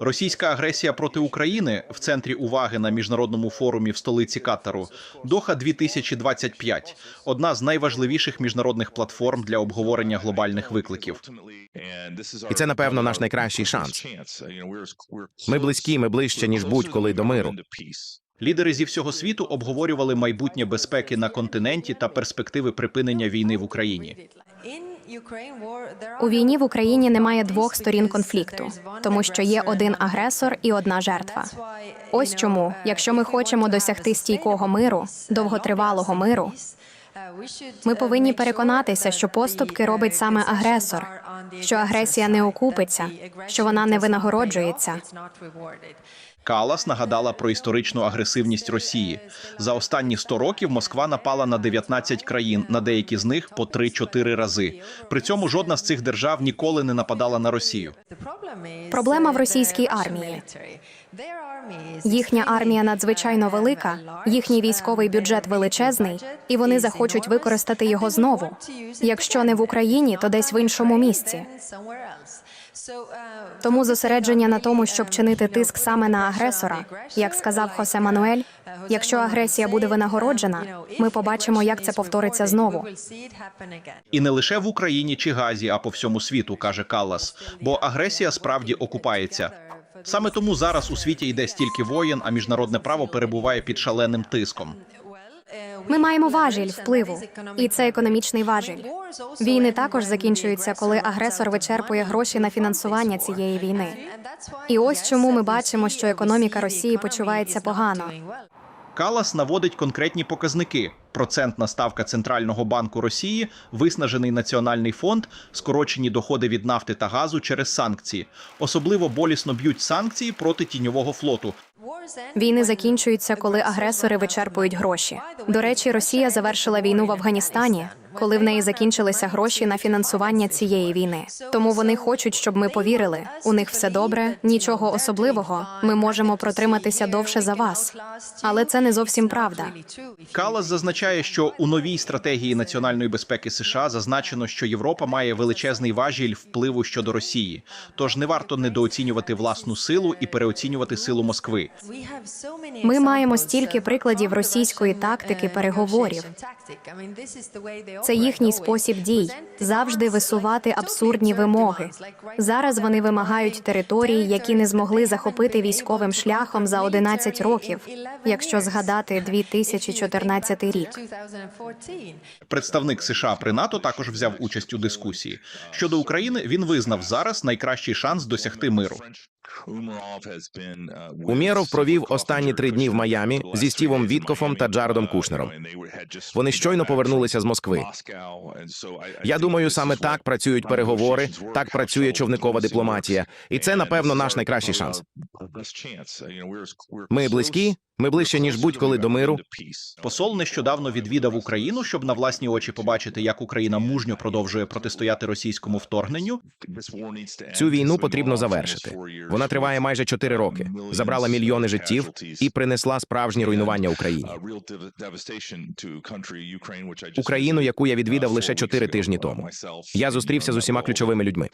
Російська агресія проти України в центрі уваги на міжнародному форумі в столиці Катару Доха 2025 – одна з найважливіших міжнародних платформ для обговорення глобальних викликів. І це, напевно, наш найкращий шанс. Ми близькі, ми ближче ніж будь-коли до миру. Лідери зі всього світу обговорювали майбутнє безпеки на континенті та перспективи припинення війни в Україні. У війні в Україні немає двох сторін конфлікту, тому що є один агресор і одна жертва. Ось чому, якщо ми хочемо досягти стійкого миру, довготривалого миру, ми повинні переконатися, що поступки робить саме агресор, що агресія не окупиться, що вона не винагороджується. Калас нагадала про історичну агресивність Росії. За останні 100 років Москва напала на 19 країн, на деякі з них по 3-4 рази. При цьому жодна з цих держав ніколи не нападала на Росію. Проблема в російській армії. Їхня армія надзвичайно велика, їхній військовий бюджет величезний, і вони захочуть використати його знову. Якщо не в Україні, то десь в іншому місці. Тому зосередження на тому, щоб чинити тиск саме на агресора, як сказав Хосе Мануель, якщо агресія буде винагороджена, ми побачимо, як це повториться знову. І не лише в Україні чи Газі, а по всьому світу, каже Каллас. Бо агресія справді окупається. Саме тому зараз у світі йде стільки воєн, а міжнародне право перебуває під шаленим тиском. Ми маємо важіль впливу, і це економічний важіль. Війни також закінчуються, коли агресор вичерпує гроші на фінансування цієї війни. І ось чому ми бачимо, що економіка Росії почувається погано. Калас наводить конкретні показники: процентна ставка Центрального банку Росії, виснажений національний фонд, скорочені доходи від нафти та газу через санкції. Особливо болісно б'ють санкції проти тіньового флоту. Війни закінчуються, коли агресори вичерпують гроші. До речі, Росія завершила війну в Афганістані, коли в неї закінчилися гроші на фінансування цієї війни. Тому вони хочуть, щоб ми повірили. У них все добре, нічого особливого. Ми можемо протриматися довше за вас. Але це не зовсім правда. Калас зазначає, що у новій стратегії національної безпеки США зазначено, що Європа має величезний важіль впливу щодо Росії. Тож не варто недооцінювати власну силу і переоцінювати силу Москви. Ми маємо стільки прикладів російської тактики переговорів. Це їхній спосіб дій завжди висувати абсурдні вимоги. Зараз вони вимагають території, які не змогли захопити військовим шляхом за 11 років, якщо згадати 2014 рік. Представник США при НАТО також взяв участь у дискусії. Щодо України він визнав зараз найкращий шанс досягти миру. Умєров провів останні три дні в Майамі зі Стівом Віткофом та Джаредом Кушнером. Вони щойно повернулися з Москви. Я думаю, саме так працюють переговори, так працює човникова дипломатія, і це напевно наш найкращий шанс. Ми близькі, ми ближче ніж будь-коли до миру. Посол нещодавно відвідав Україну, щоб на власні очі побачити, як Україна мужньо продовжує протистояти російському вторгненню. Цю війну потрібно завершити. Вона триває майже чотири роки, забрала мільйони життів і принесла справжні руйнування Україні. Україну, яку я відвідав лише чотири тижні тому. Я зустрівся з усіма ключовими людьми.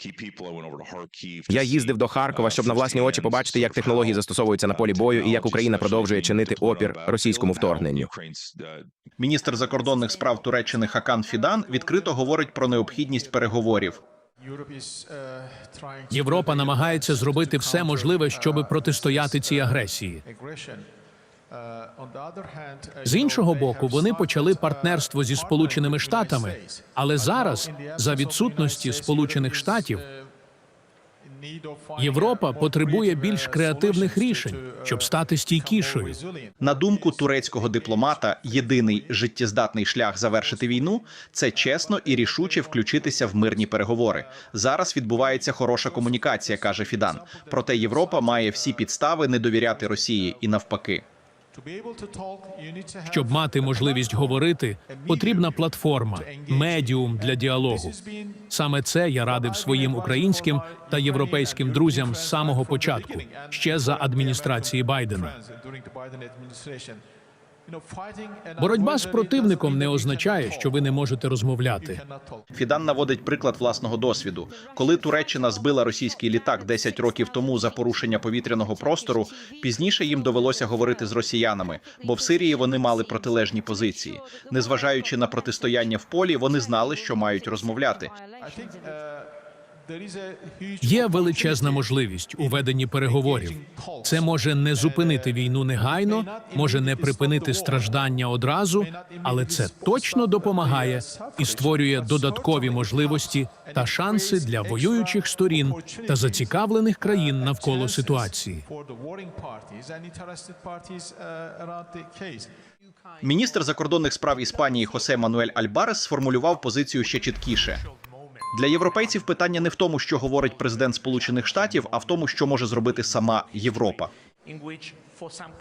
Я їздив до Харкова, щоб на власні очі побачити, як технології застосовуються на полі бою і як Україна продовжує чинити опір російському вторгненню. Міністр закордонних справ Туреччини Хакан Фідан відкрито говорить про необхідність переговорів. Європа намагається зробити все можливе, щоб протистояти цій агресії. З іншого боку, вони почали партнерство зі Сполученими Штатами, але зараз, за відсутності Сполучених Штатів, Європа потребує більш креативних рішень, щоб стати стійкішою. На думку турецького дипломата, єдиний життєздатний шлях завершити війну це чесно і рішуче включитися в мирні переговори. Зараз відбувається хороша комунікація, каже Фідан. Проте Європа має всі підстави не довіряти Росії і навпаки. Щоб мати можливість говорити, потрібна платформа, медіум для діалогу. Саме це я радив своїм українським та європейським друзям з самого початку, ще за адміністрації Байдена. Боротьба з противником не означає, що ви не можете розмовляти. Фідан наводить приклад власного досвіду. Коли Туреччина збила російський літак 10 років тому за порушення повітряного простору, пізніше їм довелося говорити з росіянами, бо в Сирії вони мали протилежні позиції. Незважаючи на протистояння в полі, вони знали, що мають розмовляти. Є величезна можливість у веденні переговорів. Це може не зупинити війну негайно, може не припинити страждання одразу, але це точно допомагає і створює додаткові можливості та шанси для воюючих сторін та зацікавлених країн навколо ситуації. Міністр закордонних справ Іспанії Хосе Мануель Альбарес сформулював позицію ще чіткіше. Для європейців питання не в тому, що говорить президент Сполучених Штатів, а в тому, що може зробити сама Європа.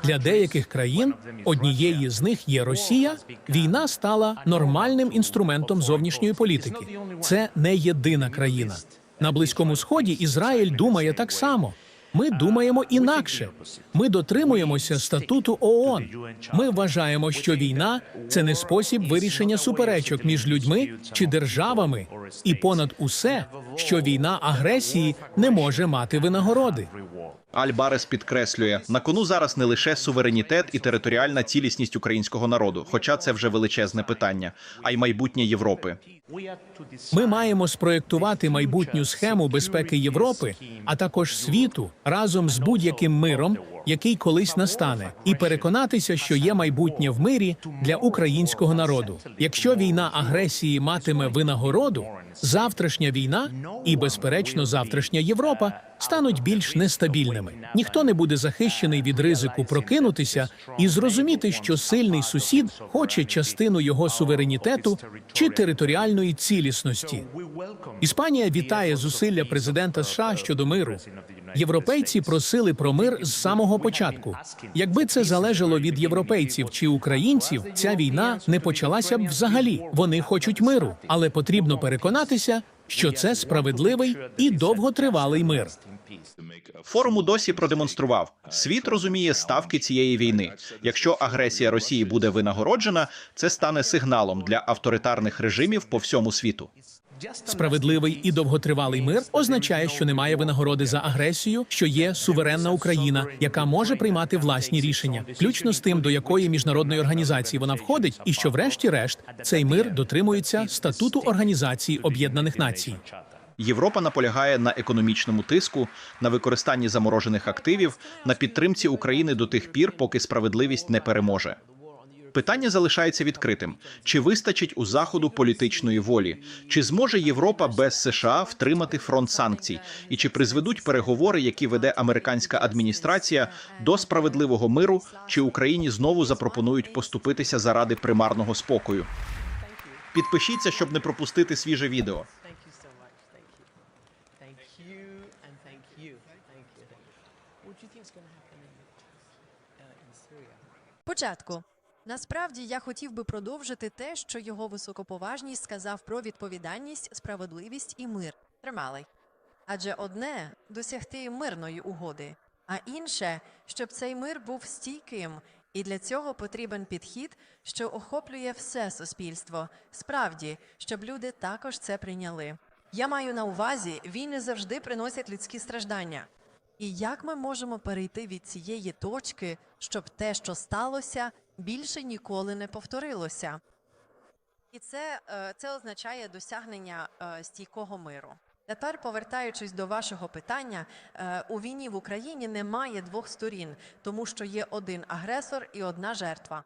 Для деяких країн однієї з них є Росія. Війна стала нормальним інструментом зовнішньої політики. Це не єдина країна. На близькому сході Ізраїль думає так само. Ми думаємо інакше. Ми дотримуємося статуту ООН. Ми вважаємо, що війна це не спосіб вирішення суперечок між людьми чи державами, і понад усе, що війна агресії не може мати винагороди. Альбарес підкреслює на кону зараз не лише суверенітет і територіальна цілісність українського народу, хоча це вже величезне питання, а й майбутнє Європи. Ми маємо спроєктувати майбутню схему безпеки Європи, а також світу разом з будь-яким миром, який колись настане, і переконатися, що є майбутнє в мирі для українського народу. Якщо війна агресії матиме винагороду, завтрашня війна і, безперечно, завтрашня Європа стануть більш нестабільними. Ніхто не буде захищений від ризику прокинутися і зрозуміти, що сильний сусід хоче частину його суверенітету чи територіальної цілісності. Іспанія вітає зусилля президента США щодо миру. Європейці просили про мир з самого початку. Якби це залежало від європейців чи українців, ця війна не почалася б взагалі. Вони хочуть миру, але потрібно переконатися, що це справедливий і довготривалий мир. Форум досі продемонстрував світ розуміє ставки цієї війни. Якщо агресія Росії буде винагороджена, це стане сигналом для авторитарних режимів по всьому світу. Справедливий і довготривалий мир означає, що немає винагороди за агресію, що є суверенна Україна, яка може приймати власні рішення, включно з тим, до якої міжнародної організації вона входить, і що, врешті-решт, цей мир дотримується статуту Організації Об'єднаних Націй. Європа наполягає на економічному тиску, на використанні заморожених активів, на підтримці України до тих пір, поки справедливість не переможе. Питання залишається відкритим: чи вистачить у заходу політичної волі? Чи зможе Європа без США втримати фронт санкцій? І чи призведуть переговори, які веде американська адміністрація, до справедливого миру? Чи Україні знову запропонують поступитися заради примарного спокою? Підпишіться, щоб не пропустити свіже відео. Початку. Насправді я хотів би продовжити те, що його високоповажність сказав про відповідальність, справедливість і мир. Тримали. Адже одне досягти мирної угоди, а інше, щоб цей мир був стійким, і для цього потрібен підхід, що охоплює все суспільство. Справді, щоб люди також це прийняли. Я маю на увазі, війни завжди приносять людські страждання. І як ми можемо перейти від цієї точки, щоб те, що сталося, більше ніколи не повторилося? І це, е, це означає досягнення е, стійкого миру. Тепер, повертаючись до вашого питання, е, у війні в Україні немає двох сторін, тому що є один агресор і одна жертва.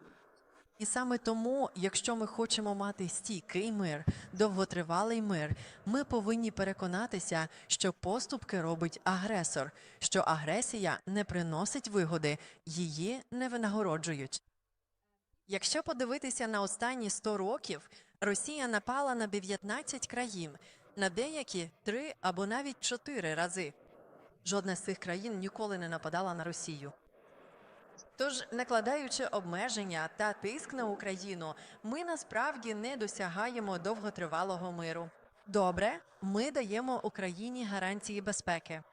І саме тому, якщо ми хочемо мати стійкий мир, довготривалий мир, ми повинні переконатися, що поступки робить агресор, що агресія не приносить вигоди, її не винагороджують. Якщо подивитися на останні 100 років, Росія напала на 19 країн, на деякі 3 або навіть 4 рази. Жодна з цих країн ніколи не нападала на Росію. Тож, накладаючи обмеження та тиск на Україну, ми насправді не досягаємо довготривалого миру. Добре, ми даємо Україні гарантії безпеки.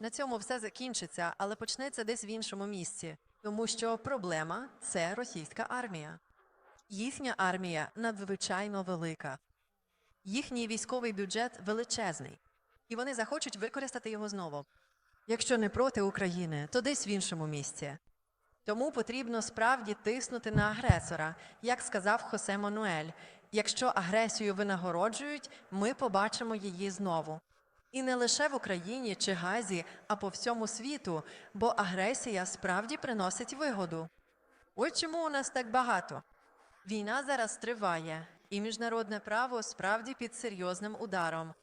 На цьому все закінчиться, але почнеться десь в іншому місці. Тому що проблема це російська армія. Їхня армія надзвичайно велика. Їхній військовий бюджет величезний, і вони захочуть використати його знову. Якщо не проти України, то десь в іншому місці. Тому потрібно справді тиснути на агресора, як сказав Хосе Мануель. Якщо агресію винагороджують, ми побачимо її знову. І не лише в Україні чи Газі, а по всьому світу, бо агресія справді приносить вигоду. Ось чому у нас так багато. Війна зараз триває, і міжнародне право справді під серйозним ударом.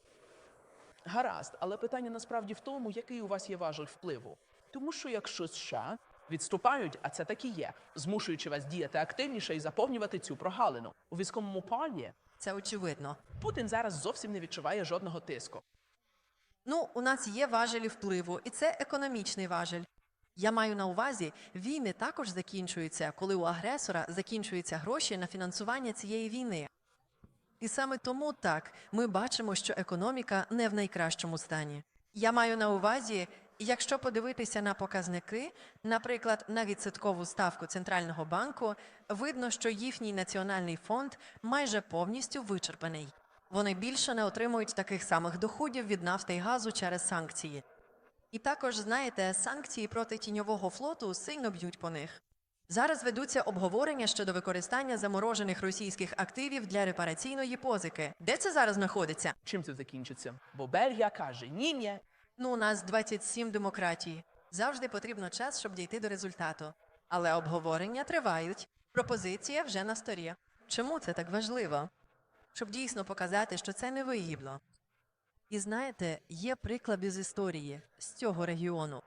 Гаразд, але питання насправді в тому, який у вас є важель впливу. Тому що якщо США відступають, а це так і є, змушуючи вас діяти активніше і заповнювати цю прогалину у військовому плані, Це очевидно. Путін зараз зовсім не відчуває жодного тиску. Ну, у нас є важелі впливу, і це економічний важель. Я маю на увазі, війни також закінчуються, коли у агресора закінчуються гроші на фінансування цієї війни. І саме тому так ми бачимо, що економіка не в найкращому стані. Я маю на увазі, якщо подивитися на показники, наприклад, на відсоткову ставку центрального банку, видно, що їхній національний фонд майже повністю вичерпаний. Вони більше не отримують таких самих доходів від нафти і газу через санкції. І також, знаєте, санкції проти тіньового флоту сильно б'ють по них. Зараз ведуться обговорення щодо використання заморожених російських активів для репараційної позики. Де це зараз знаходиться? Чим це закінчиться? Бо Бельгія каже: ні, ні. Ну, у нас 27 демократій. Завжди потрібно час, щоб дійти до результату. Але обговорення тривають. Пропозиція вже на столі. Чому це так важливо? Щоб дійсно показати, що це невигідно. І знаєте, є приклади з історії з цього регіону.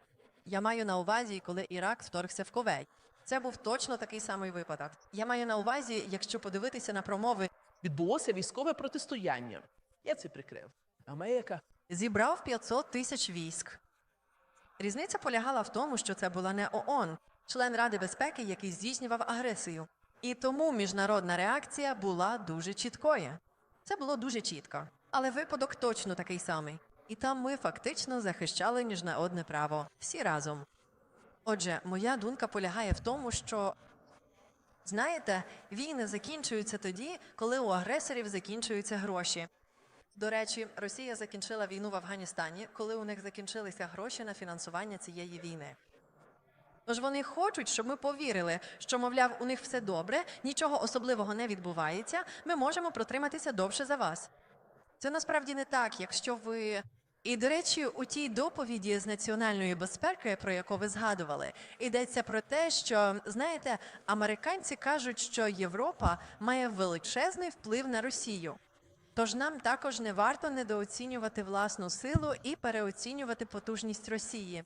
Я маю на увазі, коли Ірак вторгся в Ковей. Це був точно такий самий випадок. Я маю на увазі, якщо подивитися на промови, Відбулося військове протистояння. Я це прикрив. Америка зібрав 500 тисяч військ. Різниця полягала в тому, що це була не ООН, член Ради безпеки, який здійснював агресію. І тому міжнародна реакція була дуже чіткою. Це було дуже чітко. Але випадок точно такий самий. І там ми фактично захищали міжнародне право всі разом. Отже, моя думка полягає в тому, що знаєте, війни закінчуються тоді, коли у агресорів закінчуються гроші. До речі, Росія закінчила війну в Афганістані, коли у них закінчилися гроші на фінансування цієї війни. Тож вони хочуть, щоб ми повірили, що, мовляв, у них все добре, нічого особливого не відбувається, ми можемо протриматися довше за вас. Це насправді не так, якщо ви. І, до речі, у тій доповіді з національної безпеки, про яку ви згадували, йдеться про те, що знаєте, американці кажуть, що Європа має величезний вплив на Росію. Тож нам також не варто недооцінювати власну силу і переоцінювати потужність Росії.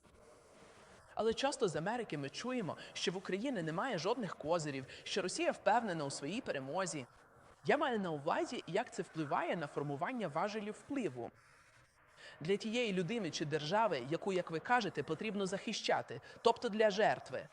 Але часто з Америки ми чуємо, що в Україні немає жодних козирів, що Росія впевнена у своїй перемозі. Я маю на увазі, як це впливає на формування важелів впливу. Для тієї людини чи держави, яку, як ви кажете, потрібно захищати, тобто для жертви.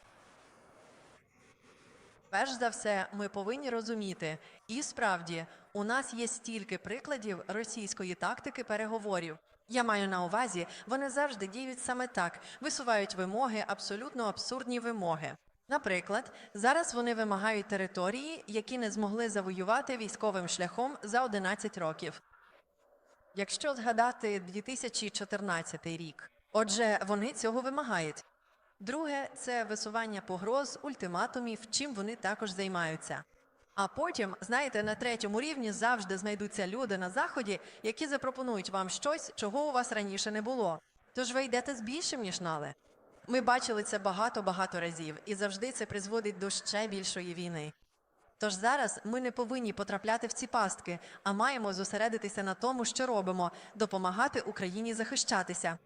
Перш за все, ми повинні розуміти, і справді у нас є стільки прикладів російської тактики переговорів. Я маю на увазі, вони завжди діють саме так, висувають вимоги, абсолютно абсурдні вимоги. Наприклад, зараз вони вимагають території, які не змогли завоювати військовим шляхом за 11 років. Якщо згадати 2014 рік, отже, вони цього вимагають. Друге це висування погроз, ультиматумів, чим вони також займаються. А потім, знаєте, на третьому рівні завжди знайдуться люди на заході, які запропонують вам щось, чого у вас раніше не було. Тож ви йдете з більшим ніж нали. Ми бачили це багато-багато разів, і завжди це призводить до ще більшої війни. Тож зараз ми не повинні потрапляти в ці пастки, а маємо зосередитися на тому, що робимо, допомагати Україні захищатися,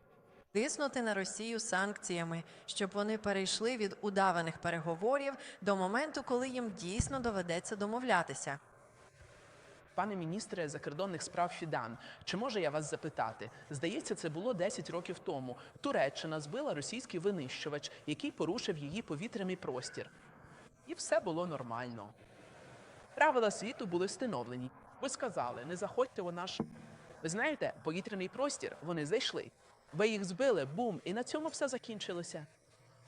тиснути на Росію санкціями, щоб вони перейшли від удаваних переговорів до моменту, коли їм дійсно доведеться домовлятися. Пане міністре закордонних справ Фідан, чи можу я вас запитати? Здається, це було 10 років тому. Туреччина збила російський винищувач, який порушив її повітряний простір. І все було нормально. Правила світу були встановлені. Ви сказали, не заходьте у наш. Ви знаєте, повітряний простір вони зайшли. Ви їх збили, бум, і на цьому все закінчилося.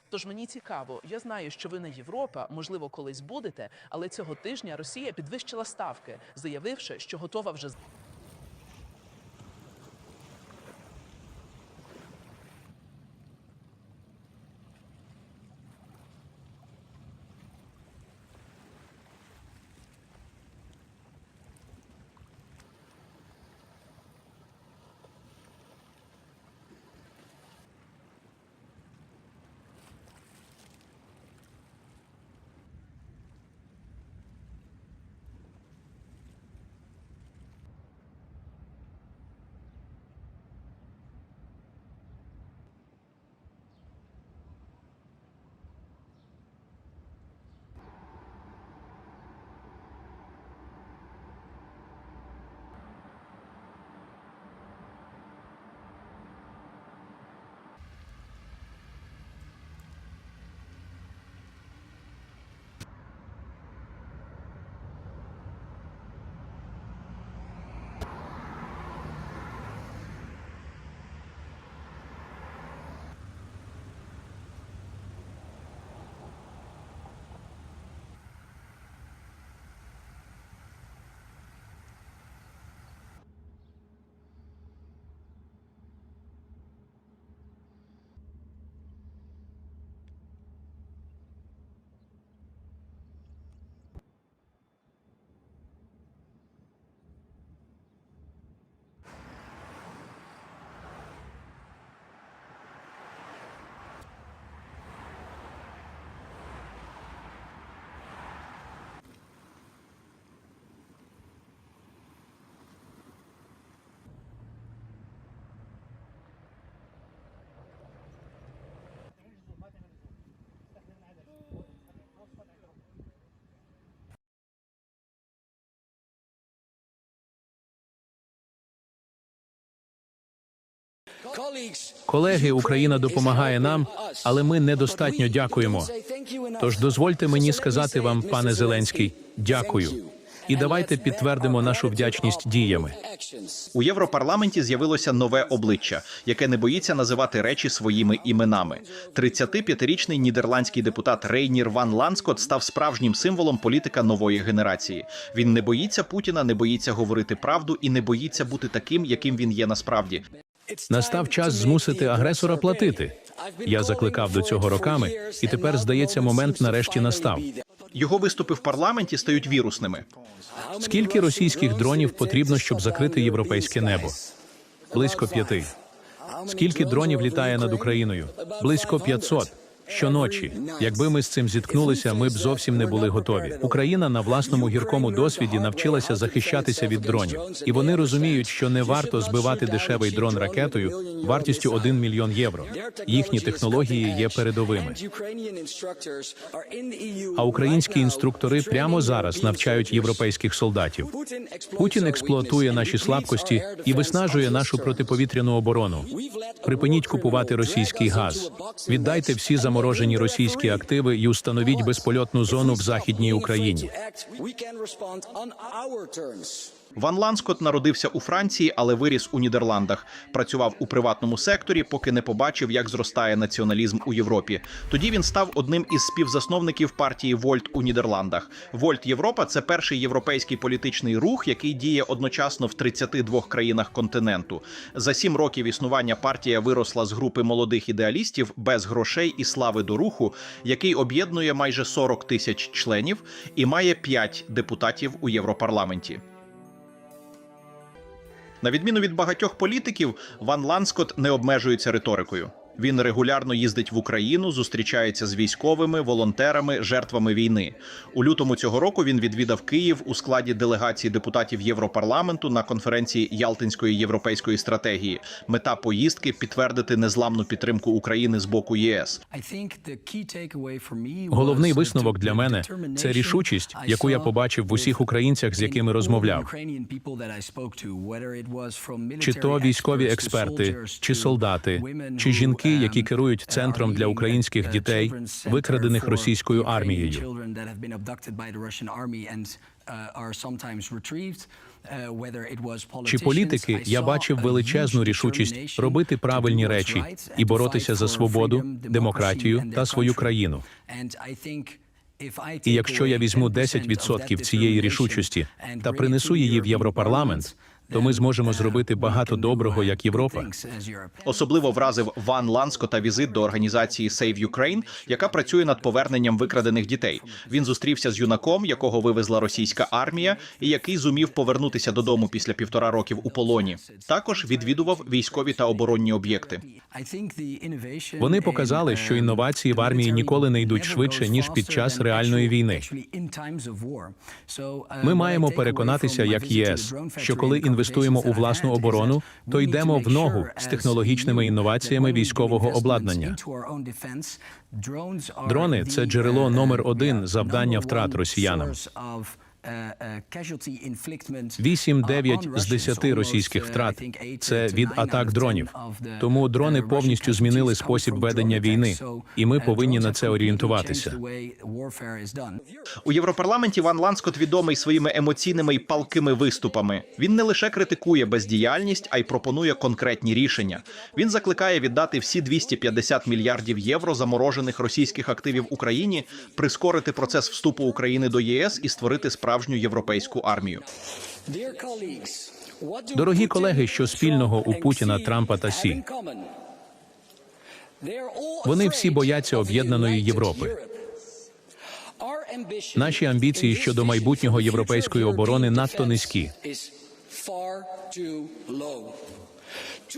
Тож мені цікаво, я знаю, що ви не Європа, можливо, колись будете, але цього тижня Росія підвищила ставки, заявивши, що готова вже Колеги, Україна допомагає нам, але ми недостатньо дякуємо. Тож дозвольте мені сказати вам, пане Зеленський, дякую. І давайте підтвердимо нашу вдячність діями. У Європарламенті з'явилося нове обличчя, яке не боїться називати речі своїми іменами. 35-річний нідерландський депутат Рейнір Ван Ланскот став справжнім символом політика нової генерації. Він не боїться Путіна, не боїться говорити правду і не боїться бути таким, яким він є насправді. Настав час змусити агресора платити. Я закликав до цього роками, і тепер, здається, момент нарешті настав. Його виступи в парламенті стають вірусними. Скільки російських дронів потрібно, щоб закрити європейське небо? Близько п'яти. Скільки дронів літає над Україною? Близько 500. Щоночі, якби ми з цим зіткнулися, ми б зовсім не були готові. Україна на власному гіркому досвіді навчилася захищатися від дронів, і вони розуміють, що не варто збивати дешевий дрон ракетою вартістю 1 мільйон євро. Їхні технології є передовими. А українські інструктори прямо зараз навчають європейських солдатів. Путін експлуатує наші слабкості і виснажує нашу протиповітряну оборону. Припиніть купувати російський газ. Віддайте всі заморожені російські активи і установіть безпольотну зону в західній Україні. Ван Ланскот народився у Франції, але виріс у Нідерландах. Працював у приватному секторі, поки не побачив, як зростає націоналізм у Європі. Тоді він став одним із співзасновників партії Вольт у Нідерландах. Вольт Європа це перший європейський політичний рух, який діє одночасно в 32 країнах континенту. За сім років існування партія виросла з групи молодих ідеалістів без грошей і слави до руху, який об'єднує майже 40 тисяч членів і має 5 депутатів у Європарламенті. На відміну від багатьох політиків, Ван Ланскот не обмежується риторикою. Він регулярно їздить в Україну, зустрічається з військовими, волонтерами, жертвами війни. У лютому цього року він відвідав Київ у складі делегації депутатів Європарламенту на конференції Ялтинської європейської стратегії. Мета поїздки підтвердити незламну підтримку України з боку ЄС. Головний висновок для мене це рішучість, яку я побачив в усіх українцях, з якими розмовляв. Чи то військові експерти, чи солдати, чи жінки чоловіки, які керують центром для українських дітей, викрадених російською армією. Чи політики я бачив величезну рішучість робити правильні речі і боротися за свободу, демократію та свою країну. І якщо я візьму 10% цієї рішучості та принесу її в Європарламент, то ми зможемо зробити багато доброго як Європа. Особливо вразив Ван Ланско та візит до організації Save Ukraine, яка працює над поверненням викрадених дітей. Він зустрівся з юнаком, якого вивезла російська армія, і який зумів повернутися додому після півтора років у полоні. Також відвідував військові та оборонні об'єкти. Вони показали, що інновації в армії ніколи не йдуть швидше ніж під час реальної війни. Ми маємо переконатися, як ЄС, що коли інвестуємо у власну оборону, то йдемо в ногу з технологічними інноваціями військового обладнання. Дрони це джерело номер один завдання втрат росіянам. 8-9 з 10 російських втрат це від атак дронів. Тому дрони повністю змінили спосіб ведення війни, і ми повинні на це орієнтуватися. У Європарламенті Ван Ланскот відомий своїми емоційними і палкими виступами. Він не лише критикує бездіяльність, а й пропонує конкретні рішення. Він закликає віддати всі 250 мільярдів євро заморожених російських активів Україні, прискорити процес вступу України до ЄС і створити справжню європейську армію. Дорогі колеги, що спільного у Путіна, Трампа та Сі? Вони всі бояться об'єднаної Європи. Наші амбіції щодо майбутнього європейської оборони надто низькі.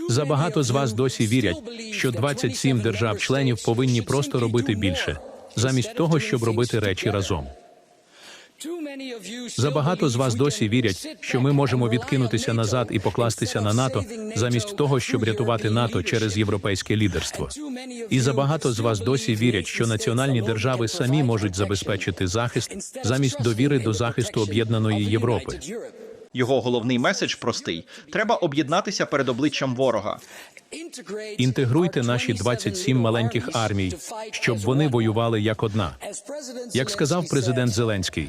Забагато з вас досі вірять, що 27 держав-членів повинні просто робити більше, замість того, щоб робити речі разом. Забагато з вас досі вірять, що ми можемо відкинутися назад і покластися на НАТО, замість того, щоб рятувати НАТО через європейське лідерство. І забагато з вас досі вірять, що національні держави самі можуть забезпечити захист замість довіри до захисту об'єднаної Європи. Його головний меседж простий: треба об'єднатися перед обличчям ворога. Інтегруйте наші 27 маленьких армій, щоб вони воювали як одна. Як сказав президент Зеленський,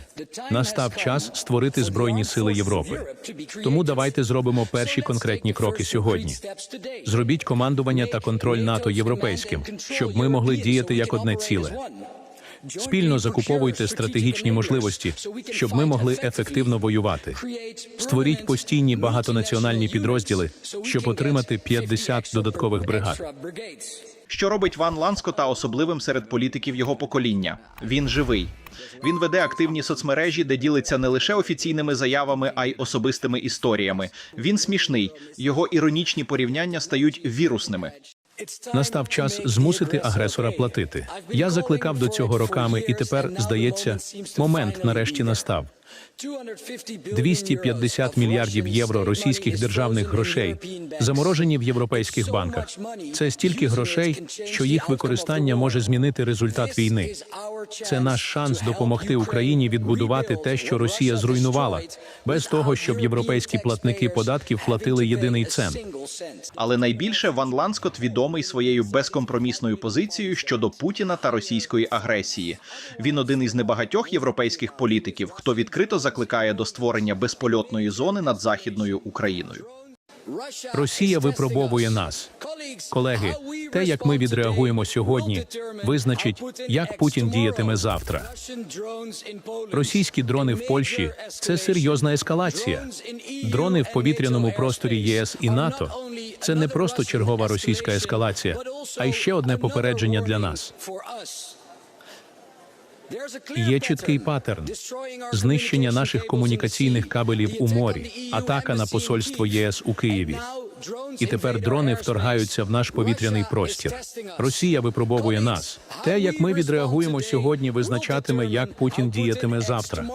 настав час створити збройні сили Європи. Тому давайте зробимо перші конкретні кроки сьогодні. Зробіть командування та контроль НАТО європейським, щоб ми могли діяти як одне ціле. Спільно закуповуйте стратегічні можливості, щоб ми могли ефективно воювати. Створіть постійні багатонаціональні підрозділи, щоб отримати 50 додаткових бригад. Що робить Ван Ланскота особливим серед політиків його покоління? Він живий. Він веде активні соцмережі, де ділиться не лише офіційними заявами, а й особистими історіями. Він смішний. Його іронічні порівняння стають вірусними. Настав час змусити агресора платити. Я закликав до цього роками, і тепер здається, момент нарешті настав. 250 мільярдів євро російських державних грошей заморожені в європейських банках. Це стільки грошей, що їх використання може змінити результат війни. Це наш шанс допомогти Україні відбудувати те, що Росія зруйнувала, без того, щоб європейські платники податків платили єдиний цент. Але найбільше Ван Ланскот відомий своєю безкомпромісною позицією щодо Путіна та російської агресії. Він один із небагатьох європейських політиків, хто відкрито закликає до створення безпольотної зони над західною Україною. Росія випробовує нас. Колеги, те, як ми відреагуємо сьогодні, визначить, як Путін діятиме завтра. Російські дрони в Польщі це серйозна ескалація. Дрони в повітряному просторі ЄС і НАТО це не просто чергова російська ескалація, а й ще одне попередження для нас. Є чіткий паттерн знищення наших комунікаційних кабелів у морі, атака на посольство ЄС у Києві. І тепер дрони вторгаються в наш повітряний простір. Росія випробовує нас. Те, як ми відреагуємо сьогодні, визначатиме, як Путін діятиме завтра.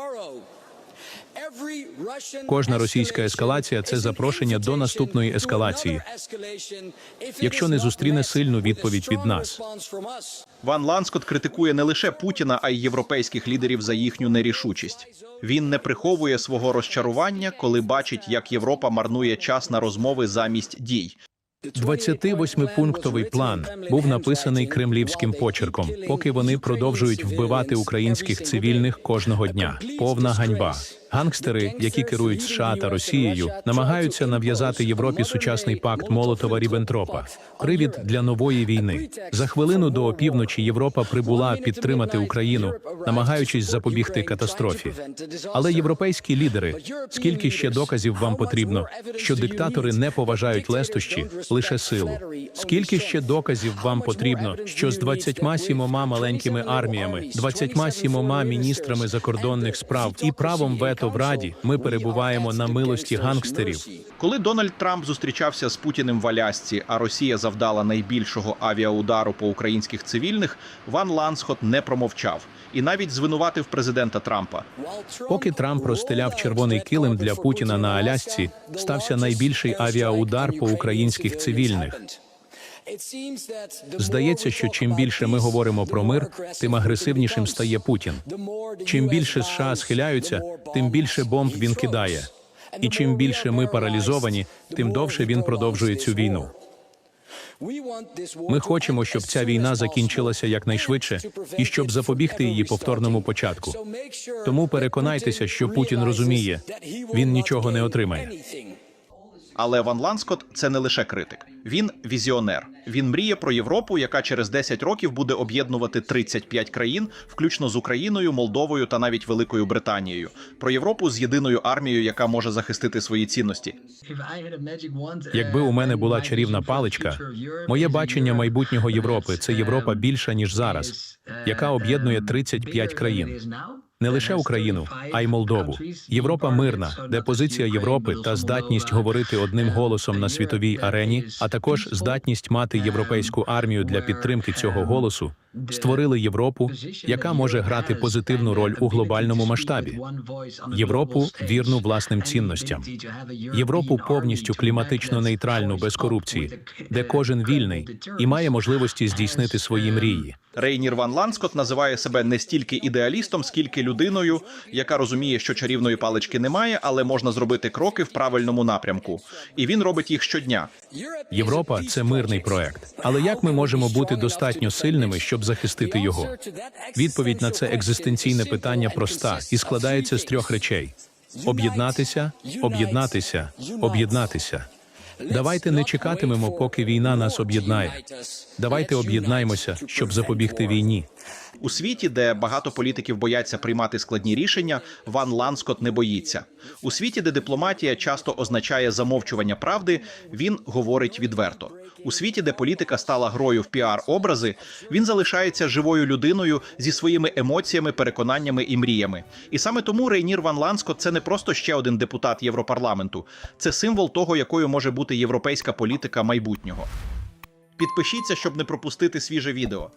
Кожна російська ескалація це запрошення до наступної ескалації, якщо не зустріне сильну відповідь від нас. Ван Ланскот критикує не лише Путіна, а й європейських лідерів за їхню нерішучість. Він не приховує свого розчарування, коли бачить, як Європа марнує час на розмови замість дій. 28-пунктовий план був написаний кремлівським почерком, поки вони продовжують вбивати українських цивільних кожного дня. Повна ганьба. Гангстери, які керують США та Росією, намагаються нав'язати Європі сучасний пакт Молотова Ріббентропа – привід для нової війни. За хвилину до опівночі Європа прибула підтримати Україну, намагаючись запобігти катастрофі. Але європейські лідери, скільки ще доказів вам потрібно, що диктатори не поважають лестощі, лише силу? Скільки ще доказів вам потрібно, що з 27 маленькими арміями, 27 міністрами закордонних справ і правом вето в Раді ми перебуваємо на милості гангстерів? Коли Дональд Трамп зустрічався з Путіним в Алясці, а Росія завдала найбільшого авіаудару по українських цивільних, Ван Лансхот не промовчав і навіть звинуватив президента Трампа. Поки Трамп розстеляв червоний килим для Путіна на Алясці, стався найбільший авіаудар по українських цивільних. Здається, що чим більше ми говоримо про мир, тим агресивнішим стає Путін. Чим більше США схиляються, тим більше бомб він кидає. І чим більше ми паралізовані, тим довше він продовжує цю війну. Ми хочемо, щоб ця війна закінчилася якнайшвидше і щоб запобігти її повторному початку. Тому переконайтеся, що Путін розуміє, він нічого не отримає. Але Ван Ланскот це не лише критик. Він візіонер. Він мріє про Європу, яка через 10 років буде об'єднувати 35 країн, включно з Україною, Молдовою та навіть Великою Британією. Про Європу з єдиною армією, яка може захистити свої цінності. Якби у мене була чарівна паличка, моє бачення майбутнього Європи це Європа більша ніж зараз, яка об'єднує 35 країн. Не лише Україну, а й Молдову. Європа мирна, де позиція Європи та здатність говорити одним голосом на світовій арені, а також здатність мати європейську армію для підтримки цього голосу, створили Європу, яка може грати позитивну роль у глобальному масштабі. Європу вірну власним цінностям. Європу повністю кліматично нейтральну без корупції, де кожен вільний і має можливості здійснити свої мрії. Рейнір Ван Ланскот називає себе не стільки ідеалістом, скільки людиною, яка розуміє, що чарівної палички немає, але можна зробити кроки в правильному напрямку. І він робить їх щодня. Європа це мирний проект. Але як ми можемо бути достатньо сильними, щоб захистити його? Відповідь на це екзистенційне питання проста і складається з трьох речей: об'єднатися, об'єднатися, об'єднатися. Давайте не чекатимемо, поки війна нас об'єднає. Давайте об'єднаємося, щоб запобігти війні. У світі, де багато політиків бояться приймати складні рішення, Ван Ланскот не боїться. У світі, де дипломатія часто означає замовчування правди, він говорить відверто. У світі, де політика стала грою в піар-образи, він залишається живою людиною зі своїми емоціями, переконаннями і мріями. І саме тому Рейнір Ван Ланскот це не просто ще один депутат Європарламенту, це символ того, якою може бути європейська політика майбутнього. Підпишіться, щоб не пропустити свіже відео.